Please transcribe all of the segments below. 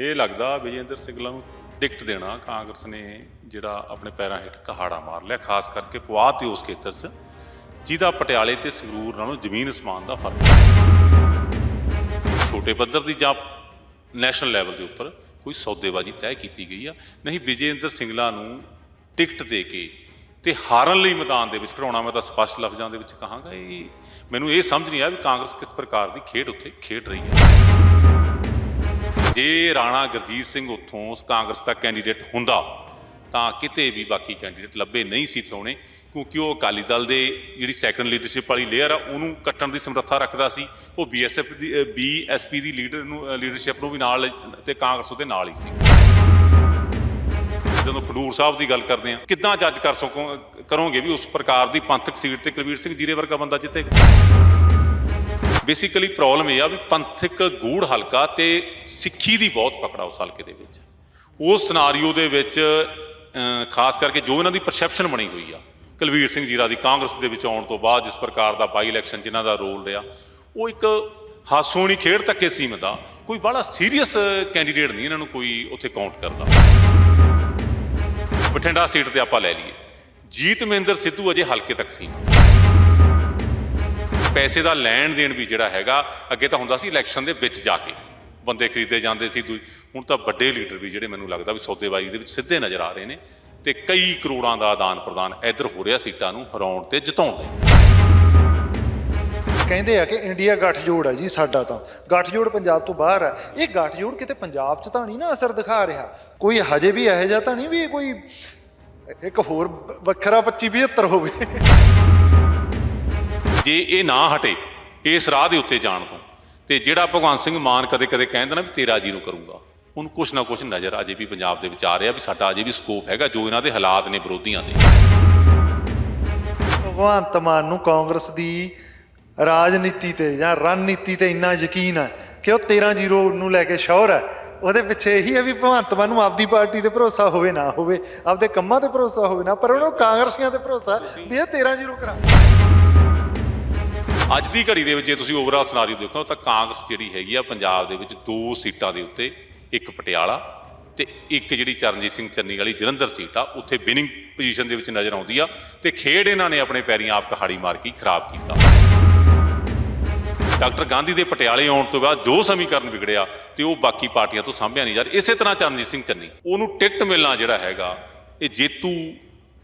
ਇਹ ਲੱਗਦਾ ਵਿਜੇਂਦਰ ਸਿੰਗਲਾ ਨੂੰ ਟਿਕਟ ਦੇਣਾ, ਕਾਂਗਰਸ ਨੇ ਜਿਹੜਾ ਆਪਣੇ ਪੈਰਾਂ ਹੇਠ ਕਹਾੜਾ ਮਾਰ ਲਿਆ, ਖਾਸ ਕਰਕੇ ਪੁਆਧ ਤੇ ਉਸ ਖੇਤਰ 'ਚ। ਜਿਹਦਾ ਪਟਿਆਲੇ ਤੇ ਸੰਗਰੂਰ ਨਾਲੋਂ ਜ਼ਮੀਨ ਅਸਮਾਨ ਦਾ ਫ਼ਰਕ ਹੈ। ਛੋਟੇ ਪੱਧਰ ਦੀ ਜਾਂ ਨੈਸ਼ਨਲ ਲੈਵਲ ਦੇ ਉੱਪਰ ਕੋਈ ਸੌਦੇਬਾਜ਼ੀ ਤੈਅ ਕੀਤੀ ਗਈ ਆ। ਨਹੀਂ, ਵਿਜੇਂਦਰ ਸਿੰਗਲਾ ਨੂੰ ਟਿਕਟ ਦੇ ਕੇ ਤੇ ਹਾਰਨ ਲਈ ਮੈਦਾਨ ਦੇ ਵਿੱਚ ਖੜਾਉਣਾ ਮੈਂ ਤਾਂ ਸਪਸ਼ਟ ਲਫ਼ਜ਼ਾਂ ਦੇ ਵਿੱਚ ਕਹਾਂਗਾ, ਇਹ ਮੈਨੂੰ ਇਹ ਸਮਝ ਨਹੀਂ ਆ ਵੀ ਕਾਂਗਰਸ ਕਿਸ ਪ੍ਰਕਾਰ ਦੀ ਖੇਡ ਉੱਥੇ ਖੇਡ ਰਹੀ ਹੈ। ਜੇ ਰਾਣਾ ਗੁਰਜੀਤ ਸਿੰਘ ਉੱਥੋਂ ਕਾਂਗਰਸ ਦਾ ਕੈਂਡੀਡੇਟ ਹੁੰਦਾ, ਤਾਂ ਕਿਤੇ ਵੀ ਬਾਕੀ ਕੈਂਡੀਡੇਟ ਲੱਭੇ ਨਹੀਂ ਸੀ ਥੋਣੇ ਕਿਉਂਕਿ ਉਹ ਅਕਾਲੀ ਦਲ ਦੇ ਜਿਹੜੀ ਸੈਕੰਡ ਲੀਡਰਸ਼ਿਪ ਵਾਲੀ ਲੇਅਰ ਆ, ਉਹਨੂੰ ਕੱਟਣ ਦੀ ਸਮਰੱਥਾ ਰੱਖਦਾ ਸੀ। ਉਹ ਬੀਐਸਐਫ ਦੀ ਬੀਐਸਪੀ ਦੀ ਲੀਡਰ ਨੂੰ ਲੀਡਰਸ਼ਿਪ ਨੂੰ ਵੀ ਨਾਲ ਤੇ ਕਾਂਗਰਸ ਉਹਦੇ ਨਾਲ ਹੀ ਸੀ। ਜਦੋਂ ਖਡੂਰ ਸਾਹਿਬ ਦੀ ਗੱਲ ਕਰਦੇ ਆ, ਕਿੱਦਾਂ ਜੱਜ ਕਰ ਸਕੋ, ਕਰੋਗੇ ਵੀ ਉਸ ਪ੍ਰਕਾਰ ਦੀ ਪੰਥਕ ਸੀਟ ਤੇ ਕੁਲਵੀਰ ਸਿੰਘ ਜੀਰੇ ਵਰਗਾ ਬੰਦਾ ਜਿੱਤੇ? ਬੇਸਿਕਲੀ ਪ੍ਰੋਬਲਮ ਇਹ ਆ ਵੀ ਪੰਥਕ ਗੂੜ ਹਲਕਾ ਤੇ ਸਿੱਖੀ ਦੀ ਬਹੁਤ ਪਕੜਾ ਉਸ ਹਲਕੇ ਦੇ ਵਿੱਚ। ਉਸ ਸਿਨਾਰੀਓ ਦੇ ਵਿੱਚ ਖਾਸ ਕਰਕੇ ਜੋ ਇਹਨਾਂ ਦੀ ਪਰਸੈਪਸ਼ਨ ਬਣੀ ਹੋਈ ਆ, ਕੁਲਵੀਰ ਸਿੰਘ ਜੀਰਾ ਦੀ ਕਾਂਗਰਸ ਦੇ ਵਿੱਚ ਆਉਣ ਤੋਂ ਬਾਅਦ ਜਿਸ ਪ੍ਰਕਾਰ ਦਾ ਬਾਈ ਇਲੈਕਸ਼ਨ ਜਿਨ੍ਹਾਂ ਦਾ ਰੋਲ ਰਿਹਾ, ਉਹ ਇੱਕ ਹਾਸੋਣੀ ਖੇਡ ਤੱਕੇ ਸੀਮਤ ਆ, ਕੋਈ ਬੜਾ ਸੀਰੀਅਸ ਕੈਂਡੀਡੇਟ ਨਹੀਂ ਇਹਨਾਂ ਨੂੰ ਕੋਈ ਉੱਥੇ ਕਾਊਂਟ ਕਰਦਾ। ਬਠਿੰਡਾ ਸੀਟ ਤੇ ਆਪਾਂ ਲੈ ਲਈਏ। ਜੀਤ ਮਹਿੰਦਰ ਸਿੱਧੂ ਅਜੇ ਹਲਕੇ ਤੱਕ ਸੀਮਤ। ਪੈਸੇ ਦਾ ਲੈਣ ਦੇਣ ਵੀ ਜਿਹੜਾ ਹੈਗਾ, ਅੱਗੇ ਤਾਂ ਹੁੰਦਾ ਸੀ ਇਲੈਕਸ਼ਨ ਦੇ ਵਿੱਚ ਜਾ ਕੇ। ਬੰਦੇ ਖਰੀਦੇ ਜਾਂਦੇ ਸੀ ਦੂਈ ਹੁਣ ਤਾਂ ਵੱਡੇ ਲੀਡਰ ਵੀ ਜਿਹੜੇ ਮੈਨੂੰ ਲੱਗਦਾ ਵੀ ਸੌਦੇਬਾਜ਼ੀ ਦੇ ਵਿੱਚ ਸਿੱਧੇ ਨਜ਼ਰ ਆ ਰਹੇ ਨੇ ਤੇ ਕਈ ਕਰੋੜਾਂ ਦਾ ਆਦਾਨ ਪ੍ਰਦਾਨ ਇੱਧਰ ਹੋ ਰਿਹਾ ਸੀਟਾਂ ਨੂੰ ਹਰਾਉਣ ਤੇ ਜਿਤਾਉਣ ਦੇ। ਕਹਿੰਦੇ ਆ ਕਿ ਇੰਡੀਆ ਗੱਠਜੋੜ ਹੈ ਜੀ ਸਾਡਾ ਤਾਂ। ਗੱਠਜੋੜ ਪੰਜਾਬ ਤੋਂ ਬਾਹਰ ਹੈ ਇਹ ਗੱਠਜੋੜ ਕਿਤੇ ਪੰਜਾਬ 'ਚ ਤਾਂ ਨਹੀਂ ਨਾ ਅਸਰ ਦਿਖਾ ਰਿਹਾ। ਕੋਈ ਹਜੇ ਵੀ ਇਹੋ ਜਿਹਾ ਤਾਂ ਨਹੀਂ ਵੀ ਕੋਈ ਇੱਕ ਹੋਰ ਵੱਖਰਾ 25 75 ਹੋਵੇ। ਜੇ ਇਹ ਨਾ ਹਟੇ, ਇਸ ਰਾਹ ਦੇ ਉੱਤੇ ਜਾਣ ਤੋਂ, ਤੇ ਜਿਹੜਾ ਭਗਵੰਤ ਸਿੰਘ ਮਾਨ ਕਦੇ ਕਦੇ ਕਹਿੰਦਾ ਨਾ ਵੀ ਤੇਰਾ ਜੀ ਨੂੰ ਕਰੂੰਗਾ ਉਹਨੂੰ ਕੁਛ ਨਾ ਕੁਛ ਨਜ਼ਰ ਅਜੇ ਵੀ ਪੰਜਾਬ ਦੇ ਵਿੱਚ ਆ ਰਿਹਾ ਵੀ ਸਾਡਾ ਅਜੇ ਵੀ ਸਕੋਪ ਹੈਗਾ ਜੋ ਇਹਨਾਂ ਦੇ ਹਾਲਾਤ ਨੇ ਵਿਰੋਧੀਆਂ ਦੇ। ਭਗਵੰਤ ਮਾਨ ਨੂੰ ਕਾਂਗਰਸ ਦੀ ਰਾਜਨੀਤੀ ਤੇ ਜਾਂ ਰਣਨੀਤੀ ਤੇ ਇੰਨਾ ਯਕੀਨ ਹੈ ਕਿ ਉਹ 13-0 ਨੂੰ ਲੈ ਕੇ ਸ਼ੌਰ ਹੈ ਉਹਦੇ ਪਿੱਛੇ ਇਹੀ ਹੈ ਵੀ ਭਗਵੰਤ ਮਾਨ ਨੂੰ ਆਪਦੀ ਪਾਰਟੀ ਤੇ ਭਰੋਸਾ ਹੋਵੇ ਨਾ ਹੋਵੇ, ਆਪਦੇ ਕੰਮਾਂ ਤੇ ਭਰੋਸਾ ਹੋਵੇ ਨਾ, ਪਰ ਉਹਨੂੰ ਕਾਂਗਰਸੀਆਂ ਤੇ ਭਰੋਸਾ ਵੀ ਇਹ 13-0 ਕਰਾ ਅੱਜ ਦੀ ਘੜੀ ਦੇ ਵਿੱਚ ਜੇ ਤੁਸੀਂ ਓਵਰਆਲ ਸਿਨਾਰੀਓ ਦੇਖੋ ਤਾਂ ਕਾਂਗਰਸ ਜਿਹੜੀ ਹੈਗੀ ਆ ਪੰਜਾਬ ਦੇ ਵਿੱਚ ਦੋ ਸੀਟਾਂ ਦੇ ਉੱਤੇ ਇੱਕ ਪਟਿਆਲਾ ਤੇ ਇੱਕ ਜਿਹੜੀ ਚਰਨਜੀਤ ਸਿੰਘ ਚੰਨੀ ਵਾਲੀ ਜਲੰਧਰ ਸੀਟ ਆ, ਉੱਥੇ ਵਿਨਿੰਗ ਪੋਜੀਸ਼ਨ ਦੇ ਵਿੱਚ ਨਜ਼ਰ ਆਉਂਦੀ ਆ ਤੇ ਖੇਡ ਇਹਨਾਂ ਨੇ ਆਪਣੇ ਪੈਰੀਂ ਆਪ ਕਹਾੜੀ ਮਾਰ ਕੇ ਖਰਾਬ ਕੀਤਾ। ਡਾਕਟਰ ਗਾਂਧੀ ਦੇ ਪਟਿਆਲੇ ਆਉਣ ਤੋਂ ਬਾਅਦ ਜੋ ਸਮੀਕਰਨ ਵਿਗੜਿਆ ਤੇ ਉਹ ਬਾਕੀ ਪਾਰਟੀਆਂ ਤੋਂ ਸਾਂਭਿਆ ਨਹੀਂ ਜਾ ਰਿਹਾ। ਇਸੇ ਤਰ੍ਹਾਂ ਚਰਨਜੀਤ ਸਿੰਘ ਚੰਨੀ, ਉਹਨੂੰ ਟਿਕਟ ਮਿਲਣਾ ਜਿਹੜਾ ਹੈਗਾ, ਇਹ ਜੇਤੂ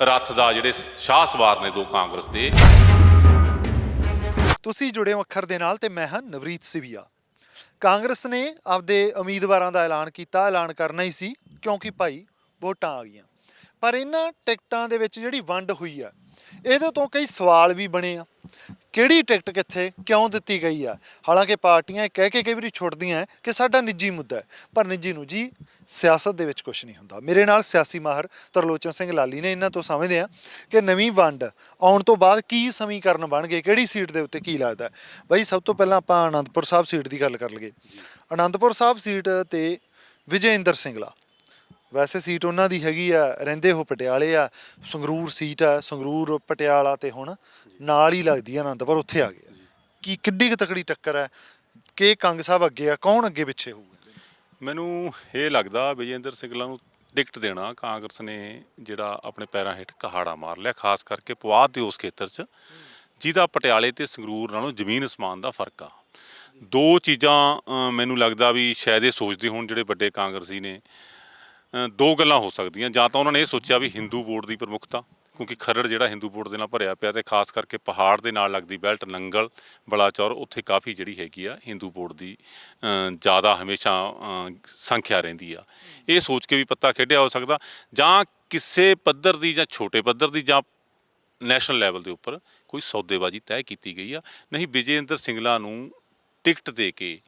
ਰੱਥ ਦਾ ਜਿਹੜੇ ਸ਼ਾਹ ਸਵਾਰ ਨੇ ਦੋ ਕਾਂਗਰਸ ਦੇ ਤੁਸੀਂ ਜੁੜੇ ਹੋ ਅੱਖਰ ਦੇ ਨਾਲ ਤੇ ਮੈਂ ਹਾਂ ਨਵਰੀਤ ਸਿਵੀਆ। ਕਾਂਗਰਸ ਨੇ ਆਪਦੇ ਉਮੀਦਵਾਰਾਂ ਦਾ ਐਲਾਨ ਕੀਤਾ, ਐਲਾਨ ਕਰਨਾ ਹੀ ਸੀ, ਕਿਉਂਕਿ ਭਾਈ ਵੋਟਾਂ ਆ ਗਈਆਂ। ਪਰ ਇਹਨਾਂ ਟਿਕਟਾਂ ਦੇ ਵਿੱਚ ਜਿਹੜੀ ਵੰਡ ਹੋਈ ਆ, ਇਹਦੇ ਤੋਂ ਕਈ ਸਵਾਲ ਵੀ ਬਣੇ ਆ। ਕਿਹੜੀ ਟਿਕਟ ਕਿੱਥੇ, ਕਿਉਂ ਦਿੱਤੀ ਗਈ ਆ? ਹਾਲਾਂਕਿ ਪਾਰਟੀਆਂ ਇਹ ਕਹਿ ਕੇ ਕਈ ਵਾਰੀ ਛੁੱਟਦੀਆਂ ਕਿ ਸਾਡਾ ਨਿੱਜੀ ਮੁੱਦਾ ਹੈ, ਪਰ ਨਿੱਜੀ ਨੂੰ ਜੀ ਸਿਆਸਤ ਦੇ ਵਿੱਚ ਕੁਝ ਨਹੀਂ ਹੁੰਦਾ। ਮੇਰੇ ਨਾਲ ਸਿਆਸੀ ਮਾਹਰ ਤਰਲੋਚਨ ਸਿੰਘ ਲਾਲੀ ਨੇ ਇਹਨਾਂ ਤੋਂ ਸਮਝਦੇ ਆ ਕਿ ਨਵੀਂ ਵੰਡ ਆਉਣ ਤੋਂ ਬਾਅਦ ਕੀ ਸਮੀਕਰਨ ਬਣ ਗਏ, ਕਿਹੜੀ ਸੀਟ ਦੇ ਉੱਤੇ ਕੀ ਲੱਗਦਾ ਹੈ? ਬਾਈ ਸਭ ਤੋਂ ਪਹਿਲਾਂ ਆਪਾਂ ਆਨੰਦਪੁਰ ਸਾਹਿਬ ਸੀਟ ਦੀ ਗੱਲ ਕਰ ਲਈਏ। ਆਨੰਦਪੁਰ ਸਾਹਿਬ ਸੀਟ ਤੇ ਵਿਜੇਂਦਰ ਸਿੰਘਲਾ ਵੈਸੇ ਸੀਟ ਉਹਨਾਂ ਦੀ ਹੈਗੀ ਆ ਰਹਿੰਦੇ ਹੋ ਪਟਿਆਲੇ ਆ ਸੰਗਰੂਰ ਸੀਟ ਆ ਸੰਗਰੂਰ ਪਟਿਆਲਾ ਤੇ ਹੁਣ ਨਾਲ ਹੀ ਲੱਗਦੀ ਆ ਆਨੰਦਪੁਰ ਉੱਥੇ ਆ ਗਏ ਕੀ ਕਿੱਡੀ ਕੁ ਤਕੜੀ ਟੱਕਰ ਹੈ ਕਿ ਕੰਗ ਸਾਹਿਬ ਅੱਗੇ ਆ ਕੌਣ ਅੱਗੇ ਪਿੱਛੇ ਹੋਊਗਾ? ਮੈਨੂੰ ਇਹ ਲੱਗਦਾ ਵਿਜੇਂਦਰ ਸਿੰਗਲਾ ਨੂੰ ਟਿਕਟ ਦੇਣਾ ਕਾਂਗਰਸ ਨੇ ਜਿਹੜਾ ਆਪਣੇ ਪੈਰਾਂ ਹੇਠ ਕਹਾੜਾ ਮਾਰ ਲਿਆ ਖਾਸ ਕਰਕੇ ਪੁਆਧ ਦੇ ਉਸ ਖੇਤਰ 'ਚ ਜਿਹਦਾ ਪਟਿਆਲੇ ਤੇ ਸੰਗਰੂਰ ਨਾਲੋਂ ਜ਼ਮੀਨ ਅਸਮਾਨ ਦਾ ਫ਼ਰਕ ਆ। ਦੋ ਚੀਜ਼ਾਂ ਮੈਨੂੰ ਲੱਗਦਾ ਵੀ ਸ਼ਾਇਦ ਇਹ ਸੋਚਦੇ ਹੋਣ ਜਿਹੜੇ ਵੱਡੇ ਕਾਂਗਰਸੀ ਨੇ ਦੋ ਗੱਲਾਂ ਹੋ ਸਕਦੀਆਂ। ਜਾਂ ਤਾਂ ਉਹਨਾਂ ਨੇ ਇਹ ਸੋਚਿਆ ਵੀ ਹਿੰਦੂ ਬੋਰਡ ਦੀ ਪ੍ਰਮੁੱਖਤਾ, ਕਿਉਂਕਿ ਖਰੜ ਜਿਹੜਾ ਹਿੰਦੂ ਬੋਰਡ ਦੇ ਨਾਲ ਭਰਿਆ ਪਿਆ ਤੇ ਖਾਸ ਕਰਕੇ ਪਹਾੜ ਦੇ ਨਾਲ ਲੱਗਦੀ ਬੈਲਟ, ਨੰਗਲ, ਬਲਾਚੌਰ, ਉੱਥੇ ਕਾਫੀ ਜਿਹੜੀ ਹੈਗੀ ਆ ਹਿੰਦੂ ਬੋਰਡ ਦੀ ਜ਼ਿਆਦਾ ਹਮੇਸ਼ਾ ਸੰਖਿਆ ਰਹਿੰਦੀ ਆ। ਇਹ ਸੋਚ ਕੇ ਵੀ ਪੱਤਾ ਖੇਡਿਆ ਹੋ ਸਕਦਾ। ਜਾਂ ਕਿਸੇ ਪੱਧਰ ਦੀ ਜਾਂ ਛੋਟੇ ਪੱਧਰ ਦੀ ਜਾਂ ਨੈਸ਼ਨਲ ਲੈਵਲ ਦੇ ਉੱਪਰ ਕੋਈ ਸੌਦੇਬਾਜ਼ੀ ਤੈਅ ਕੀਤੀ ਗਈ ਆ। ਨਹੀਂ, ਵਿਜੇਂਦਰ ਸਿੰਗਲਾ ਨੂੰ ਟਿਕਟ ਦੇ ਕੇ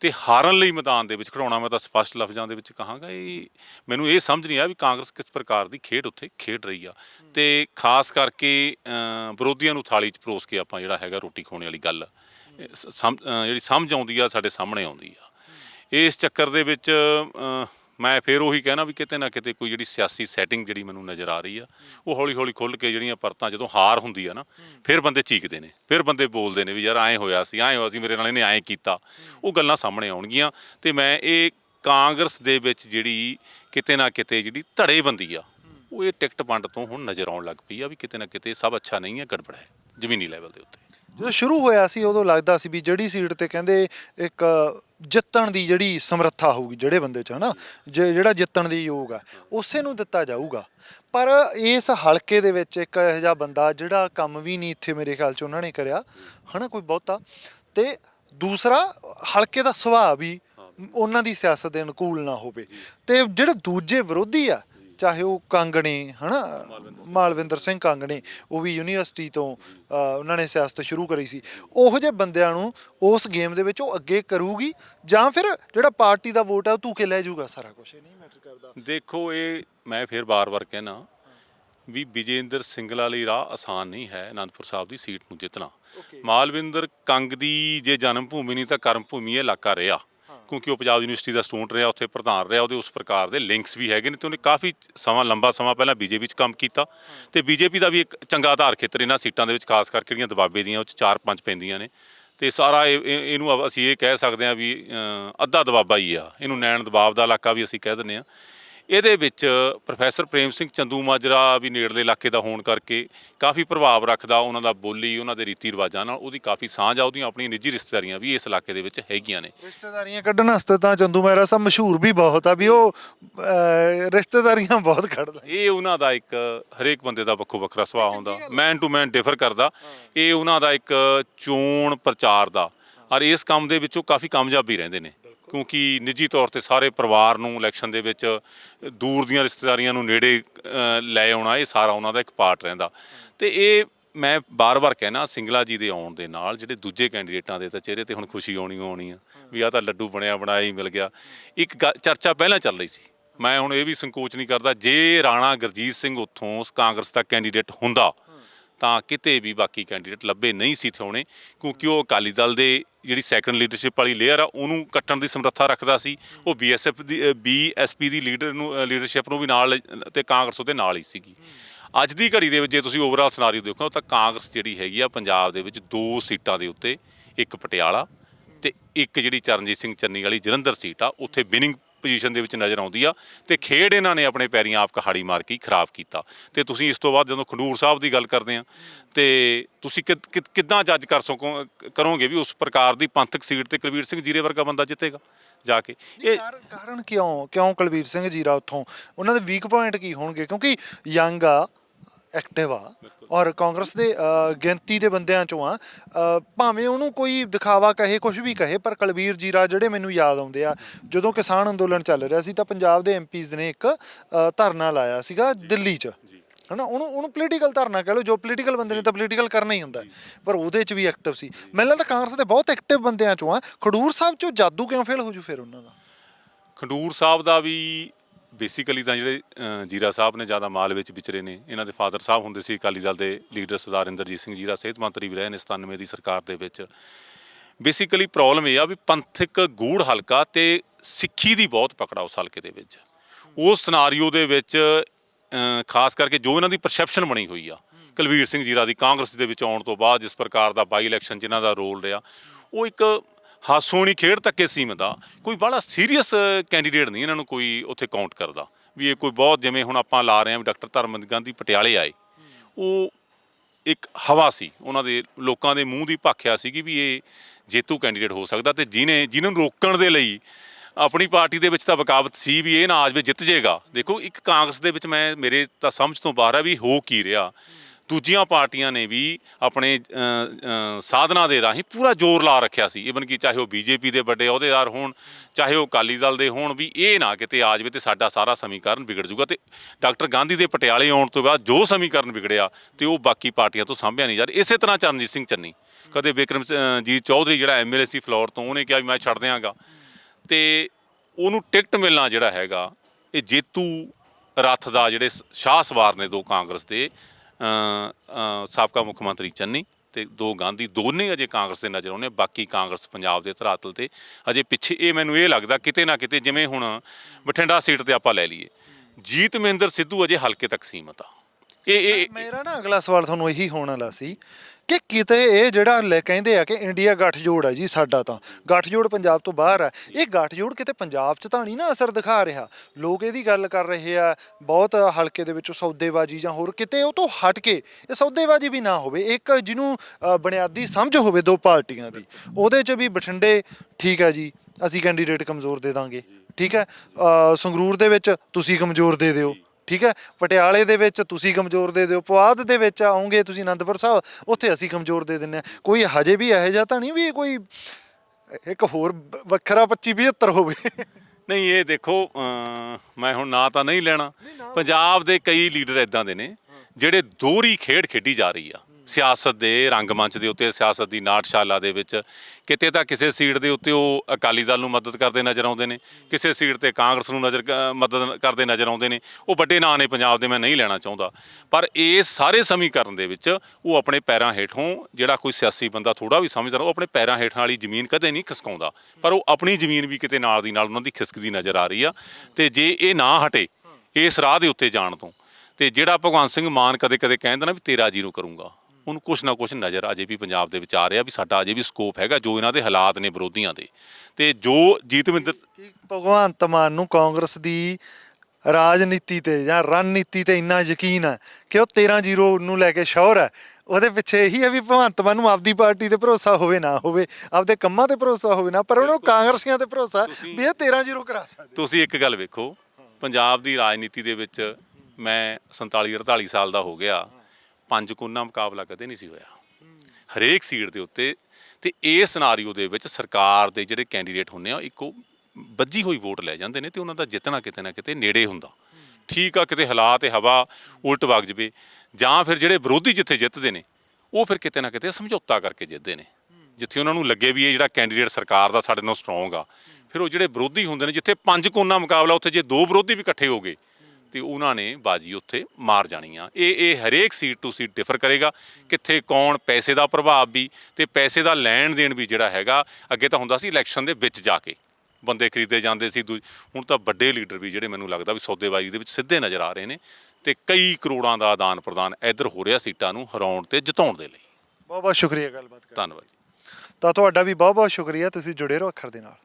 ਤੇ ਹਾਰਨ ਲਈ ਮੈਦਾਨ ਦੇ ਵਿੱਚ ਖੜਾਉਣਾ ਮੈਂ ਤਾਂ ਸਪਸ਼ਟ ਲਫ਼ਜ਼ਾਂ ਦੇ ਵਿੱਚ ਕਹਾਂਗਾ, ਇਹ ਮੈਨੂੰ ਇਹ ਸਮਝ ਨਹੀਂ ਆ ਵੀ ਕਾਂਗਰਸ ਕਿਸ ਪ੍ਰਕਾਰ ਦੀ ਖੇਡ ਉੱਥੇ ਖੇਡ ਰਹੀ ਆ। ਤੇ ਖਾਸ ਕਰਕੇ ਵਿਰੋਧੀਆਂ ਨੂੰ ਥਾਲੀ 'ਚ ਪਰੋਸ ਕੇ ਆਪਾਂ ਜਿਹੜਾ ਹੈਗਾ ਰੋਟੀ ਖਾਣੇ ਵਾਲੀ ਗੱਲ ਸਮ- ਜਿਹੜੀ ਸਮਝ ਆਉਂਦੀ ਆ, ਸਾਡੇ ਸਾਹਮਣੇ ਆਉਂਦੀ ਆ। ਇਸ ਚੱਕਰ ਦੇ ਵਿੱਚ ਮੈਂ ਫਿਰ ਉਹੀ ਕਹਿਣਾ ਵੀ ਕਿਤੇ ਨਾ ਕਿਤੇ ਕੋਈ ਜਿਹੜੀ ਸਿਆਸੀ ਸੈਟਿੰਗ ਜਿਹੜੀ ਮੈਨੂੰ ਨਜ਼ਰ ਆ ਰਹੀ ਆ, ਉਹ ਹੌਲੀ ਹੌਲੀ ਖੁੱਲ ਕੇ ਜਿਹੜੀਆਂ ਪਰਤਾਂ ਜਦੋਂ ਹਾਰ ਹੁੰਦੀ ਆ ਨਾ, ਫਿਰ ਬੰਦੇ ਚੀਕਦੇ ਨੇ, ਫਿਰ ਬੰਦੇ ਬੋਲਦੇ ਨੇ ਵੀ ਯਾਰ ਐਂ ਹੋਇਆ ਸੀ, ਐਂ ਹੋਇਆ ਸੀ, ਮੇਰੇ ਨਾਲ ਇਹਨੇ ਐਂ ਕੀਤਾ। ਉਹ ਗੱਲਾਂ ਸਾਹਮਣੇ ਆਉਣਗੀਆਂ ਤੇ ਮੈਂ ਇਹ ਕਾਂਗਰਸ ਦੇ ਵਿੱਚ ਜਿਹੜੀ ਕਿਤੇ ਨਾ ਕਿਤੇ ਜਿਹੜੀ ਧੜੇਬੰਦੀ ਆ, ਉਹ ਇਹ ਟਿਕਟ ਵੰਡ ਤੋਂ ਹੁਣ ਨਜ਼ਰ ਆਉਣ ਲੱਗ ਪਈ ਆ ਵੀ ਕਿਤੇ ਨਾ ਕਿਤੇ ਸਭ ਅੱਛਾ ਨਹੀਂ ਹੈ ਗੜਬੜ ਹੈ, ਜ਼ਮੀਨੀ ਲੈਵਲ ਦੇ ਉੱਤੇ। ਜਦੋਂ ਸ਼ੁਰੂ ਹੋਇਆ ਸੀ, ਉਦੋਂ ਲੱਗਦਾ ਸੀ ਵੀ ਜਿਹੜੀ ਸੀਟ ਤੇ ਕਹਿੰਦੇ ਇੱਕ ਜਿੱਤਣ ਦੀ ਜਿਹੜੀ ਸਮਰੱਥਾ ਹੋਊਗੀ ਜਿਹੜੇ ਬੰਦੇ 'ਚ ਹਨਾ? ਜੇ ਜਿਹੜਾ ਜਿੱਤਣ ਦੀ ਯੋਗ ਆ ਉਸੇ ਨੂੰ ਦਿੱਤਾ ਜਾਊਗਾ। ਪਰ ਇਸ ਹਲਕੇ ਦੇ ਵਿੱਚ ਇੱਕ ਇਹੋ ਜਿਹਾ ਬੰਦਾ ਜਿਹੜਾ ਕੰਮ ਵੀ ਨਹੀਂ ਇੱਥੇ ਮੇਰੇ ਖਿਆਲ 'ਚ ਉਹਨਾਂ ਨੇ ਕਰਿਆ ਹਨਾ ਕੋਈ ਬਹੁਤਾ? ਤੇ ਦੂਸਰਾ ਹਲਕੇ ਦਾ ਸੁਭਾਅ ਵੀ ਉਹਨਾਂ ਦੀ ਸਿਆਸਤ ਦੇ ਅਨੁਕੂਲ ਨਾ ਹੋਵੇ। ਤੇ ਜਿਹੜੇ ਦੂਜੇ ਵਿਰੋਧੀ ਆ ਚਾਹੇ ਉਹ ਕਾਂਗਣੇ ਹਨਾ? ਮਾਲਵਿੰਦਰ ਸਿੰਘ। ਕਾਂਗਣੇ ਉਹ ਵੀ ਯੂਨੀਵਰਸਿਟੀ ਤੋਂ ਉਹਨਾਂ ਨੇ ਸਿਆਸਤ ਸ਼ੁਰੂ ਕਰੀ ਸੀ। ਉਹੋ ਜਿਹੇ ਬੰਦਿਆਂ ਨੂੰ ਉਸ ਗੇਮ ਦੇ ਵਿੱਚ ਉਹ ਅੱਗੇ ਕਰੂਗੀ ਜਾਂ ਫਿਰ ਜਿਹੜਾ ਪਾਰਟੀ ਦਾ ਵੋਟ ਹੈ ਉਹ ਧੂਕੇ ਲੈ ਜਾਊਗਾ ਸਾਰਾ ਕੁਝ ਇਹ ਨਹੀਂ ਮੈਟਰ ਕਰਦਾ। ਦੇਖੋ ਇਹ ਮੈਂ ਫਿਰ ਬਾਰ-ਬਾਰ ਕਹਿਣਾ ਵੀ ਵਿਜੇਂਦਰ ਸਿੰਗਲਾ ਲਈ ਰਾਹ ਆਸਾਨ ਨਹੀਂ ਹੈ ਅਨੰਦਪੁਰ ਸਾਹਿਬ ਦੀ ਸੀਟ ਨੂੰ ਜਿੱਤਣਾ. ਮਾਲਵਿੰਦਰ ਕੰਗ ਦੀ ਜੇ ਜਨਮ ਭੂਮੀ ਨਹੀਂ ਤਾਂ ਕਰਮ ਭੂਮੀ ਇਹ ਇਲਾਕਾ ਰਿਹਾ। ਕਿਉਂਕਿ ਉਹ ਪੰਜਾਬ ਯੂਨੀਵਰਸਿਟੀ ਦਾ ਸਟੂਡੈਂਟ ਰਿਹਾ, ਉੱਥੇ ਪ੍ਰਧਾਨ ਰਿਹਾ, ਉਹਦੇ ਉਸ ਪ੍ਰਕਾਰ ਦੇ ਲਿੰਕਸ ਵੀ ਹੈਗੇ ਨੇ ਤੇ ਉਹਨੇ ਕਾਫੀ ਸਮਾਂ, ਲੰਬਾ ਸਮਾਂ ਪਹਿਲਾਂ ਬੀਜੇਪੀ 'ਚ ਕੰਮ ਕੀਤਾ ਤੇ ਬੀਜੇਪੀ ਦਾ ਵੀ ਇੱਕ ਚੰਗਾ ਆਧਾਰ ਖੇਤਰ ਇਹਨਾਂ ਸੀਟਾਂ ਦੇ ਵਿੱਚ, ਖਾਸ ਕਰਕੇ ਜਿਹੜੀਆਂ ਦਬਾਬੇ ਦੀਆਂ, ਉਹ 'ਚ ਚਾਰ ਪੰਜ ਪੈਂਦੀਆਂ ਨੇ ਤੇ ਸਾਰਾ ਇਹ- ਇਹ- ਇਹਨੂੰ ਅਸੀਂ ਇਹ ਕਹਿ ਸਕਦੇ ਹਾਂ ਵੀ ਅੱਧਾ ਦਬਾਬਾ ਹੀ ਆ, ਇਹਨੂੰ ਨੈਣ ਦਬਾਬ ਦਾ ਇਲਾਕਾ ਵੀ ਅਸੀਂ ਕਹਿ ਦਿੰਦੇ ਆ ਇਹਦੇ ਵਿੱਚ ਪ੍ਰੋਫੈਸਰ ਪ੍ਰੇਮ ਸਿੰਘ ਚੰਦੂ ਮਾਜਰਾ ਵੀ ਨੇੜਲੇ ਇਲਾਕੇ ਦਾ ਹੋਣ ਕਰਕੇ ਕਾਫੀ ਪ੍ਰਭਾਵ ਰੱਖਦਾ ਉਹਨਾਂ ਦਾ ਬੋਲੀ ਉਹਨਾਂ ਦੇ ਰੀਤੀ ਰਿਵਾਜਾਂ ਨਾਲ ਉਹਦੀ ਕਾਫੀ ਸਾਂਝ ਆ ਉਹਦੀਆਂ ਆਪਣੀਆਂ ਨਿੱਜੀ ਰਿਸ਼ਤੇਦਾਰੀਆਂ ਵੀ ਇਸ ਇਲਾਕੇ ਦੇ ਵਿੱਚ ਹੈਗੀਆਂ ਨੇ। ਰਿਸ਼ਤੇਦਾਰੀਆਂ ਕੱਢਣ ਵਾਸਤੇ ਤਾਂ ਚੰਦੂ ਮਹਿਰਾ ਸਾਹਿਬ ਮਸ਼ਹੂਰ ਵੀ ਬਹੁਤ ਆ ਵੀ ਉਹ ਰਿਸ਼ਤੇਦਾਰੀਆਂ ਬਹੁਤ ਕੱਢਦਾ। ਇਹ ਉਹਨਾਂ ਦਾ ਇੱਕ ਹਰੇਕ ਬੰਦੇ ਦਾ ਵੱਖੋ ਵੱਖਰਾ ਸੁਭਾਅ ਹੁੰਦਾ। ਮੈਨ ਟੂ ਮੈਨ ਡਿਫਰ ਕਰਦਾ। ਇਹ ਉਹਨਾਂ ਦਾ ਇੱਕ ਚੋਣ ਪ੍ਰਚਾਰ ਦਾ। ਔਰ ਇਸ ਕੰਮ ਦੇ ਵਿੱਚੋਂ ਕਾਫੀ ਕਾਮਯਾਬ ਵੀ ਰਹਿੰਦੇ ਨੇ। ਕਿਉਂਕਿ ਨਿੱਜੀ ਤੌਰ ਤੇ ਸਾਰੇ ਪਰਿਵਾਰ ਨੂੰ ਇਲੈਕਸ਼ਨ ਦੇ ਵਿੱਚ ਦੂਰ ਦੀਆਂ ਰਿਸ਼ਤੇਦਾਰੀਆਂ ਨੂੰ ਨੇੜੇ ਲੈ ਆਉਣਾ, ਇਹ ਸਾਰਾ ਉਹਨਾਂ ਦਾ ਇੱਕ ਪਾਰਟ ਰਹਿੰਦਾ। ਤੇ ਇਹ ਮੈਂ ਬਾਰ-ਬਾਰ ਕਹਿਣਾ ਸਿੰਗਲਾ ਜੀ ਦੇ ਆਉਣ ਦੇ ਨਾਲ ਜਿਹੜੇ ਦੂਜੇ ਕੈਂਡੀਡੇਟਾਂ ਦੇ ਤਾਂ ਚਿਹਰੇ ਤੇ ਹੁਣ ਖੁਸ਼ੀ ਆਉਣੀ ਆਉਣੀ ਆ, ਵੀ ਆ ਤਾਂ ਲੱਡੂ ਬਣਿਆ, ਬਣਾਇਆ ਹੀ ਮਿਲ ਗਿਆ। ਇੱਕ ਗੱਲ- ਚਰਚਾ ਪਹਿਲਾਂ ਚੱਲ ਰਹੀ ਸੀ। ਮੈਂ ਹੁਣ ਇਹ ਵੀ ਸੰਕੋਚ ਨਹੀਂ ਕਰਦਾ, ਜੇ ਰਾਣਾ ਗੁਰਜੀਤ ਸਿੰਘ ਉੱਥੋਂ ਕਾਂਗਰਸ ਦਾ ਕੈਂਡੀਡੇਟ ਹੁੰਦਾ ਤਾਂ ਕਿਤੇ ਵੀ ਬਾਕੀ ਕੈਂਡੀਡੇਟ ਲੱਭੇ ਨਹੀਂ ਸੀ ਥੋਣੇ ਕਿਉਂਕਿ ਉਹ ਅਕਾਲੀ ਦਲ ਦੇ ਜਿਹੜੀ ਸੈਕੰਡ ਲੀਡਰਸ਼ਿਪ ਵਾਲੀ ਲੇਅਰ ਆ, ਉਹਨੂੰ ਕੱਟਣ ਦੀ ਸਮਰੱਥਾ ਰੱਖਦਾ ਸੀ। ਉਹ ਬੀਐਸਐਫ ਦੀ ਬੀਐਸਪੀ ਦੀ ਲੀਡਰ ਨੂੰ ਲੀਡਰਸ਼ਿਪ ਨੂੰ ਵੀ ਨਾਲ ਤੇ ਕਾਂਗਰਸ ਉਹਦੇ ਨਾਲ ਹੀ ਸੀਗੀ। ਅੱਜ ਦੀ ਘੜੀ ਦੇ ਵਿੱਚ ਜੇ ਤੁਸੀਂ ਓਵਰਆਲ ਸਿਨਾਰੀਓ ਦੇਖੋ, ਤਾਂ ਕਾਂਗਰਸ ਜਿਹੜੀ ਹੈਗੀ ਆ, ਪੰਜਾਬ ਦੇ ਵਿੱਚ ਦੋ ਸੀਟਾਂ ਦੇ ਉੱਤੇ ਇੱਕ ਪਟਿਆਲਾ ਤੇ ਇੱਕ ਜਿਹੜੀ ਚਰਨਜੀਤ ਸਿੰਘ ਚੰਨੀ ਵਾਲੀ ਜਲੰਧਰ ਸੀਟ ਆ, ਉੱਥੇ ਵਿਨਿੰਗ ਪੋਜੀਸ਼ਨ ਦੇ ਵਿੱਚ ਨਜ਼ਰ ਆਉਂਦੀ ਆ ਤੇ ਖੇਡ ਇਹਨਾਂ ਨੇ ਆਪਣੇ ਪੈਰੀਂ ਆਪ ਕਹਾੜੀ ਮਾਰ ਕੇ ਖਰਾਬ ਕੀਤਾ। ਤੇ ਤੁਸੀਂ ਇਸ ਤੋਂ ਬਾਅਦ ਜਦੋਂ ਖੰਡੂਰ ਸਾਹਿਬ ਦੀ ਗੱਲ ਕਰਦੇ ਆ ਤੇ ਤੁਸੀਂ ਕਿੱਦਾਂ ਜੱਜ ਕਰ ਸਕੋ ਕਰੋਗੇ ਵੀ ਉਸ ਪ੍ਰਕਾਰ ਦੀ ਪੰਥਕ ਸੀਟ ਤੇ ਕੁਲਵੀਰ ਸਿੰਘ ਜੀਰੇ ਵਰਗਾ ਬੰਦਾ ਜਿੱਤੇਗਾ ਜਾ ਕੇ? ਇਹ ਕਾਰਨ ਕਿਉਂ ਕਿਉਂ ਕੁਲਵੀਰ ਸਿੰਘ ਜੀਰਾ ਉੱਥੋਂ? ਉਹਨਾਂ ਦੇ ਵੀਕ ਪੁਆਇੰਟ ਕੀ ਹੋਣਗੇ? ਕਿਉਂਕਿ ਯੰਗ ਆ ਐਕਟਿਵ ਆ। ਔਰ ਕਾਂਗਰਸ ਦੇ ਗਿਣਤੀ ਦੇ ਬੰਦਿਆਂ ਚੋਂ ਆ ਭਾਵੇਂ ਉਹਨੂੰ ਕੋਈ ਦਿਖਾਵਾ ਕਹੇ ਕੁਝ ਵੀ ਕਹੇ, ਪਰ ਕੁਲਵੀਰ ਜੀਰਾ ਜਿਹੜੇ ਮੈਨੂੰ ਯਾਦ ਆਉਂਦੇ ਆ, ਜਦੋਂ ਕਿਸਾਨ ਅੰਦੋਲਨ ਚੱਲ ਰਿਹਾ ਸੀ ਤਾਂ ਪੰਜਾਬ ਦੇ ਐਮਪੀਜ਼ ਨੇ ਇੱਕ ਧਰਨਾ ਲਾਇਆ ਸੀਗਾ ਦਿੱਲੀ 'ਚ। ਹਨਾ, ਉਹਨੂੰ ਉਹਨੂੰ ਪੋਲੀਟੀਕਲ ਧਰਨਾ ਕਹ ਲਓ, ਜੋ ਪੋਲੀਟੀਕਲ ਬੰਦੇ ਨੇ ਤਾਂ ਪੋਲੀਟੀਕਲ ਕਰਨਾ ਹੀ ਹੁੰਦਾ। ਪਰ ਉਹਦੇ 'ਚ ਵੀ ਐਕਟਿਵ ਸੀ। ਮੈਨੂੰ ਲੱਗਦਾ ਕਾਂਗਰਸ ਦੇ ਬਹੁਤ ਐਕਟਿਵ ਬੰਦਿਆਂ ਚੋਂ ਆ। ਖਡੂਰ ਸਾਹਿਬ 'ਚੋਂ ਜਾਦੂ ਕਿਉਂ ਫੇਲ ਹੋ ਜੂ ਫਿਰ ਉਹਨਾਂ ਦਾ? ਖਡੂਰ ਸਾਹਿਬ ਦਾ ਵੀ ਬੇਸਿਕਲੀ ਤਾਂ ਜਿਹੜੇ ਅ, ਜੀਰਾ ਸਾਹਿਬ ਨੇ ਜ਼ਿਆਦਾ ਮਾਲ ਵਿੱਚ ਵਿਚਰੇ ਨੇ ਇਹਨਾਂ ਦੇ ਫਾਦਰ ਸਾਹਿਬ ਹੁੰਦੇ ਸੀ ਅਕਾਲੀ ਦਲ ਦੇ ਲੀਡਰ ਸਰਦਾਰ ਇੰਦਰਜੀਤ ਸਿੰਘ ਜੀਰਾ ਸਿਹਤ ਮੰਤਰੀ ਵੀ ਰਹੇ ਨੇ 97 ਦੀ ਸਰਕਾਰ ਦੇ ਵਿੱਚ। ਬੇਸਿਕਲੀ ਪ੍ਰੋਬਲਮ ਇਹ ਆ ਵੀ ਪੰਥਕ ਗੂੜ ਹਲਕਾ ਤੇ ਸਿੱਖੀ ਦੀ ਬਹੁਤ ਪਕੜਾ ਉਸ ਹਲਕੇ ਦੇ ਵਿੱਚ। ਉਸ ਸਿਨਾਰੀਓ ਦੇ ਵਿੱਚ ਅ, ਖਾਸ ਕਰਕੇ ਜੋ ਇਹਨਾਂ ਦੀ ਪਰਸੈਪਸ਼ਨ ਬਣੀ ਹੋਈ ਆ ਕੁਲਵੀਰ ਸਿੰਘ ਜੀਰਾ ਦੀ ਕਾਂਗਰਸ ਦੇ ਵਿੱਚ ਆਉਣ ਤੋਂ ਬਾਅਦ ਜਿਸ ਪ੍ਰਕਾਰ ਦਾ ਬਾਈ ਇਲੈਕਸ਼ਨ ਜਿਨ੍ਹਾਂ ਦਾ ਰੋਲ ਰਿਹਾ ਉਹ ਇੱਕ ਹਾਸੋਣੀ ਖੇਡ ਤੱਕੇ ਸੀਮਤ ਆ। ਕੋਈ ਬੜਾ ਸੀਰੀਅਸ ਕੈਂਡੀਡੇਟ ਨਹੀਂ ਇਹਨਾਂ ਨੂੰ ਕੋਈ ਉੱਥੇ ਕਾਊਂਟ ਕਰਦਾ। ਵੀ ਇਹ ਕੋਈ ਬਹੁਤ ਜਿਵੇਂ ਹੁਣ ਆਪਾਂ ਲਾ ਰਹੇ ਹਾਂ ਵੀ ਡਾਕਟਰ ਧਰਮਿੰਦਰ ਗਾਂਧੀ ਪਟਿਆਲੇ ਆਏ। ਉਹ ਇੱਕ ਹਵਾ ਸੀ। ਉਹਨਾਂ ਦੇ ਲੋਕਾਂ ਦੇ ਮੂੰਹ ਦੀ ਭਾਖਿਆ ਸੀਗੀ ਵੀ ਇਹ ਜੇਤੂ ਕੈਂਡੀਡੇਟ ਹੋ ਸਕਦਾ ਤੇ ਜਿਨੇ ਜਿਹਨੂੰ ਰੋਕਣ ਦੇ ਲਈ ਆਪਣੀ ਪਾਰਟੀ ਦੇ ਵਿੱਚ ਤਾਂ ਬਕਾਵਤ ਸੀ ਵੀ ਇਹ ਨਾ ਆਜਵੇ ਜਿੱਤ ਜਾਏਗਾ ਦੇਖੋ, ਇੱਕ ਕਾਂਗਰਸ ਦੇ ਵਿੱਚ ਮੈਂ, ਮੇਰੇ ਤਾਂ ਸਮਝ ਤੋਂ ਬਾਹਰ ਆ ਵੀ ਹੋ ਕੀ ਰਿਹਾ। ਦੂਜੀਆਂ ਪਾਰਟੀਆਂ ਨੇ ਵੀ ਆਪਣੇ ਅ, ਸਾਧਨਾ ਦੇ ਰਾਹੀਂ ਪੂਰਾ ਜ਼ੋਰ ਲਾ ਰੱਖਿਆ ਸੀ। ਇਵਨ ਕਿ ਚਾਹੇ ਉਹ ਬੀਜੇਪੀ ਦੇ ਵੱਡੇ ਅਹੁਦੇਦਾਰ ਹੋਣ ਚਾਹੇ ਉਹ ਅਕਾਲੀ ਦਲ ਦੇ ਹੋਣ ਵੀ ਇਹ ਨਾ ਕਿਤੇ ਆ ਜਾਵੇ ਤੇ ਸਾਡਾ ਸਾਰਾ ਸਮੀਕਰਨ ਵਿਗੜ ਜਾਊਗਾ ਤੇ ਡਾਕਟਰ ਗਾਂਧੀ ਦੇ ਪਟਿਆਲੇ ਆਉਣ ਤੋਂ ਬਾਅਦ ਜੋ ਸਮੀਕਰਨ ਵਿਗੜਿਆ ਤੇ ਉਹ ਬਾਕੀ ਪਾਰਟੀਆਂ ਤੋਂ ਸਾਂਭਿਆ ਨਹੀਂ ਜਾ ਰਿਹਾ। ਇਸੇ ਤਰ੍ਹਾਂ ਚਰਨਜੀਤ ਸਿੰਘ ਚੰਨੀ ਕਦੇ ਵਿਕਰਮ ਜੀਤ ਚੌਧਰੀ ਜਿਹੜਾ ਐਮਐਲਏ ਸੀ ਫਲੋਰ ਤੋਂ ਉਹਨੇ ਕਿਹਾ ਵੀ ਮੈਂ ਛੱਡ ਦਿਆਂਗਾ। ਤੇ ਉਹਨੂੰ ਟਿਕਟ ਮਿਲਣਾ ਜਿਹੜਾ ਹੈਗਾ ਇਹ ਜੇਤੂ ਰੱਥ ਦਾ ਜਿਹੜੇ ਸ- ਸ਼ਾਹ ਸਵਾਰ ਨੇ ਦੋ ਕਾਂਗਰਸ ਦੇ ਸਾਬਕਾ ਮੁੱਖ ਮੰਤਰੀ ਚੰਨੀ ਤੇ ਦੋ ਗਾਂਧੀ, ਦੋਨੇ ਅਜੇ ਕਾਂਗਰਸ ਦੇ ਨਜ਼ਰ ਆਉਂਦੇ ਬਾਕੀ ਕਾਂਗਰਸ ਪੰਜਾਬ ਦੇ ਧਰਾਤਲ ਤੇ ਅਜੇ ਪਿੱਛੇ ਇਹ ਮੈਨੂੰ ਇਹ ਲੱਗਦਾ ਕਿਤੇ ਨਾ ਕਿਤੇ ਜਿਵੇਂ ਹੁਣ ਬਠਿੰਡਾ ਸੀਟ ਤੇ ਆਪਾਂ ਲੈ ਲਈਏ। ਜੀਤ ਮਹਿੰਦਰ ਸਿੱਧੂ ਅਜੇ ਹਲਕੇ ਤੱਕ ਸੀਮਤ ਆ। ਇਹ ਇਹ ਮੇਰਾ ਨਾ ਅਗਲਾ ਸਵਾਲ ਤੁਹਾਨੂੰ ਇਹੀ ਹੋਣ ਵਾਲਾ ਸੀ ਕਿ ਕਿਤੇ ਇਹ ਜਿਹੜਾ ਲੈ ਕਹਿੰਦੇ ਆ ਕਿ ਇੰਡੀਆ ਗੱਠਜੋੜ ਹੈ ਜੀ ਸਾਡਾ ਤਾਂ। ਗੱਠਜੋੜ ਪੰਜਾਬ ਤੋਂ ਬਾਹਰ ਆ। ਇਹ ਗੱਠਜੋੜ ਕਿਤੇ ਪੰਜਾਬ 'ਚ ਤਾਂ ਨਹੀਂ ਨਾ ਅਸਰ ਦਿਖਾ ਰਿਹਾ। ਲੋਕ ਇਹਦੀ ਗੱਲ ਕਰ ਰਹੇ ਆ, ਬਹੁਤ ਹਲਕੇ ਦੇ ਵਿੱਚੋਂ ਸੌਦੇਬਾਜ਼ੀ ਜਾਂ ਹੋਰ ਕਿਤੇ ਉਹ ਤੋਂ ਹਟ ਕੇ ਇਹ ਸੌਦੇਬਾਜ਼ੀ ਵੀ ਨਾ ਹੋਵੇ। ਇੱਕ ਜਿਹਨੂੰ ਬੁਨਿਆਦੀ ਸਮਝ ਹੋਵੇ ਦੋ ਪਾਰਟੀਆਂ ਦੀ। ਉਹਦੇ 'ਚ ਵੀ ਬਠਿੰਡੇ ਠੀਕ ਹੈ ਜੀ, ਅਸੀਂ ਕੈਂਡੀਡੇਟ ਕਮਜ਼ੋਰ ਦੇ ਦਾਂਗੇ। ਠੀਕ ਹੈ ਸੰਗਰੂਰ ਦੇ ਵਿੱਚ ਤੁਸੀਂ ਕਮਜ਼ੋਰ ਦੇ ਦਿਓ। ਠੀਕ ਹੈ? ਪਟਿਆਲੇ ਦੇ ਵਿੱਚ ਤੁਸੀਂ ਕਮਜ਼ੋਰ ਦੇ ਦਿਓ ਪੁਆਧ ਦੇ ਵਿੱਚ ਆਉਂਗੇ ਤੁਸੀਂ ਅਨੰਦਪੁਰ ਸਾਹਿਬ ਉੱਥੇ ਅਸੀਂ ਕਮਜ਼ੋਰ ਦੇ ਦਿੰਨੇ ਆ ਕੋਈ ਹਜੇ ਵੀ ਇਹੋ ਜਿਹਾ ਤਾਂ ਨਹੀਂ ਵੀ ਕੋਈ ਇੱਕ ਹੋਰ ਵੱਖਰਾ 25 75 ਹੋਵੇ? ਨਹੀਂ ਇਹ ਦੇਖੋ ਮੈਂ ਹੁਣ ਨਾਂ ਤਾਂ ਨਹੀਂ ਲੈਣਾ। ਪੰਜਾਬ ਦੇ ਕਈ ਲੀਡਰ ਇਦਾਂ ਦੇ ਨੇ ਜਿਹੜੇ ਦੋਹਰੀ ਖੇਡ ਖੇਡੀ ਜਾ ਰਹੀ ਆ। ਸਿਆਸਤ ਦੇ ਰੰਗਮੰਚ ਦੇ ਉੱਤੇ, ਸਿਆਸਤ ਦੀ ਨਾਟਸ਼ਾਲਾ ਦੇ ਵਿੱਚ, ਕਿਤੇ ਤਾਂ ਕਿਸੇ ਸੀਟ ਦੇ ਉੱਤੇ ਉਹ ਅਕਾਲੀ ਦਲ ਨੂੰ ਮਦਦ ਕਰਦੇ ਨਜ਼ਰ ਆਉਂਦੇ ਨੇ, ਕਿਸੇ ਸੀਟ ਤੇ ਕਾਂਗਰਸ ਨੂੰ ਨਜ਼ਰ ਕ- ਮਦਦ ਕਰਦੇ ਨਜ਼ਰ ਆਉਂਦੇ ਨੇ, ਉਹ ਵੱਡੇ ਨਾਂ ਨੇ ਪੰਜਾਬ ਦੇ, ਮੈਂ ਨਹੀਂ ਲੈਣਾ ਚਾਹੁੰਦਾ। ਪਰ ਇਸ ਸਾਰੇ ਸਮੀਕਰਨ ਦੇ ਵਿੱਚ ਉਹ ਆਪਣੇ ਪੈਰਾਂ ਹੇਠੋਂ, ਜਿਹੜਾ ਕੋਈ ਸਿਆਸੀ ਬੰਦਾ ਥੋੜਾ ਵੀ ਸਮਝਦਾ ਉਹ ਆਪਣੇ ਪੈਰਾਂ ਹੇਠਾਂ ਵਾਲੀ ਜ਼ਮੀਨ ਕਦੇ ਨਹੀਂ ਖਿਸਕਾਉਂਦਾ। ਪਰ ਉਹ ਆਪਣੀ ਜ਼ਮੀਨ ਵੀ ਕਿਤੇ ਨਾਲ ਦੀ ਨਾਲ ਉਹਨਾਂ ਦੀ ਖਿਸਕਦੀ ਨਜ਼ਰ ਆ ਰਹੀ ਆ, ਤੇ ਜੇ ਇਹ ਨਾ ਹਟੇ, ਇਸ ਰਾਹ ਦੇ ਉੱਤੇ ਜਾਣ ਤੋਂ, ਤੇ ਜਿਹੜਾ ਭਗਵੰਤ ਸਿੰਘ ਮਾਨ ਕਦੇ ਕਦੇ ਕਹਿੰਦਾ ਨਾ ਵੀ ਤੇਰਾ ਜ਼ੀਰੋ ਕਰੂੰਗਾ। ਉਹਨੂੰ ਕੁਛ ਨਾ ਕੁਛ ਨਜ਼ਰ ਅਜੇ ਵੀ ਪੰਜਾਬ ਦੇ ਵਿੱਚ ਆ ਰਿਹਾ ਵੀ ਸਾਡਾ ਅਜੇ ਵੀ ਸਕੋਪ ਹੈਗਾ ਜੋ ਇਹਨਾਂ ਦੇ ਹਾਲਾਤ ਨੇ ਵਿਰੋਧੀਆਂ ਦੇ। ਤੇ ਜੋ ਜੀਤਵਿੰਦਰ ਭਗਵੰਤ ਮਾਨ ਨੂੰ ਕਾਂਗਰਸ ਦੀ ਰਾਜਨੀਤੀ ਤੇ ਜਾਂ ਰਣਨੀਤੀ ਤੇ ਇੰਨਾ ਯਕੀਨ ਹੈ ਕਿ ਉਹ 13-0 ਨੂੰ ਲੈ ਕੇ ਸ਼ੌਰ ਹੈ ਉਹਦੇ ਪਿੱਛੇ ਇਹੀ ਹੈ ਵੀ ਭਗਵੰਤ ਮਾਨ ਨੂੰ ਆਪਦੀ ਪਾਰਟੀ ਤੇ ਭਰੋਸਾ ਹੋਵੇ ਨਾ ਹੋਵੇ ਆਪਦੇ ਕੰਮਾਂ ਤੇ ਭਰੋਸਾ ਹੋਵੇ ਨਾ ਪਰ ਉਹਨੂੰ ਕਾਂਗਰਸੀਆਂ ਤੇ ਭਰੋਸਾ ਵੀ ਇਹ 13-0 ਕਰਾ ਸਕਦੇ। ਤੁਸੀਂ ਇੱਕ ਗੱਲ ਵੇਖੋ ਪੰਜਾਬ ਦੀ ਰਾਜਨੀਤੀ ਦੇ ਵਿੱਚ ਮੈਂ 47 48 ਸਾਲ ਦਾ ਹੋ ਗਿਆ। ਪੰਜ ਕੋਨਾ ਮੁਕਾਬਲਾ ਕਦੇ ਨਹੀਂ ਸੀ ਹੋਇਆ। ਹਰੇਕ ਸੀਟ ਦੇ ਉੱਤੇ ਤੇ ਇਹ ਸਿਨਾਰੀਓ ਦੇ ਵਿੱਚ ਸਰਕਾਰ ਦੇ ਜਿਹੜੇ ਕੈਂਡੀਡੇਟ ਹੁੰਦੇ ਆ ਉਹ ਇੱਕੋ ਵੱਜੀ ਹੋਈ ਵੋਟ ਲੈ ਜਾਂਦੇ ਨੇ ਤੇ ਉਹਨਾਂ ਦਾ ਜਿੱਤਣਾ ਕਿਤੇ ਨਾ ਕਿਤੇ ਨੇੜੇ ਹੁੰਦਾ। ਠੀਕ ਆ, ਕਿਤੇ ਹਾਲਾਤ ਤੇ ਹਵਾ ਉਲਟ ਵਗ ਜਵੇ ਜਾਂ ਫਿਰ ਜਿਹੜੇ ਵਿਰੋਧੀ ਜਿੱਥੇ ਜਿੱਤਦੇ ਨੇ, ਉਹ ਫਿਰ ਕਿਤੇ ਨਾ ਕਿਤੇ ਸਮਝੌਤਾ ਕਰਕੇ ਜਿੱਤਦੇ ਨੇ। ਜਿੱਥੇ ਉਹਨਾਂ ਨੂੰ ਲੱਗੇ ਵੀ ਇਹ ਜਿਹੜਾ ਕੈਂਡੀਡੇਟ ਸਰਕਾਰ ਦਾ ਸਾਡੇ ਨਾਲ ਸਟਰੋਂਗ ਆ, ਫਿਰ ਉਹ ਜਿਹੜੇ ਵਿਰੋਧੀ ਹੁੰਦੇ ਨੇ, ਜਿੱਥੇ ਪੰਜ ਕੋਨਾ ਮੁਕਾਬਲਾ, ਉੱਥੇ ਜੇ ਦੋ ਵਿਰੋਧੀ ਵੀ ਇਕੱਠੇ ਹੋ ਗਏ ਤੇ ਉਹਨਾਂ ਨੇ ਬਾਜੀ ਉੱਥੇ ਮਾਰ ਜਾਣੀ ਆ। ਇਹ ਇਹ ਹਰੇਕ ਸੀਟ ਟੂ ਸੀਟ ਡਿਫਰ ਕਰੇਗਾ ਕਿੱਥੇ ਕੌਣ ਪੈਸੇ ਦਾ ਪ੍ਰਭਾਵ ਵੀ ਤੇ ਪੈਸੇ ਦਾ ਲੈਣ ਦੇਣ ਵੀ ਜਿਹੜਾ ਹੈਗਾ ਅੱਗੇ ਤਾਂ ਹੁੰਦਾ ਸੀ ਇਲੈਕਸ਼ਨ ਦੇ ਵਿੱਚ ਜਾ ਕੇ। ਬੰਦੇ ਖਰੀਦੇ ਜਾਂਦੇ ਸੀ ਹੁਣ ਤਾਂ ਵੱਡੇ ਲੀਡਰ ਵੀ ਜਿਹੜੇ ਮੈਨੂੰ ਲੱਗਦਾ ਵੀ ਸੌਦੇਬਾਜ਼ੀ ਦੇ ਵਿੱਚ ਸਿੱਧੇ ਨਜ਼ਰ ਆ ਰਹੇ ਨੇ ਤੇ ਕਈ ਕਰੋੜਾਂ ਦਾ ਆਦਾਨ ਪ੍ਰਦਾਨ ਇੱਧਰ ਹੋ ਰਿਹਾ ਸੀਟਾਂ ਨੂੰ ਹਰਾਉਣ ਤੇ ਜਿਤਾਉਣ ਦੇ ਲਈ। ਬਹੁਤ ਬਹੁਤ ਸ਼ੁਕਰੀਆ ਗੱਲਬਾਤ ਕਰਨ ਧੰਨਵਾਦ ਜੀ। ਤਾਂ ਤੁਹਾਡਾ ਵੀ ਬਹੁਤ ਬਹੁਤ ਸ਼ੁਕਰੀਆ ਤੁਸੀਂ ਜੁੜੇ ਰਹੋ ਅੱਖਰ ਦੇ ਨਾਲ।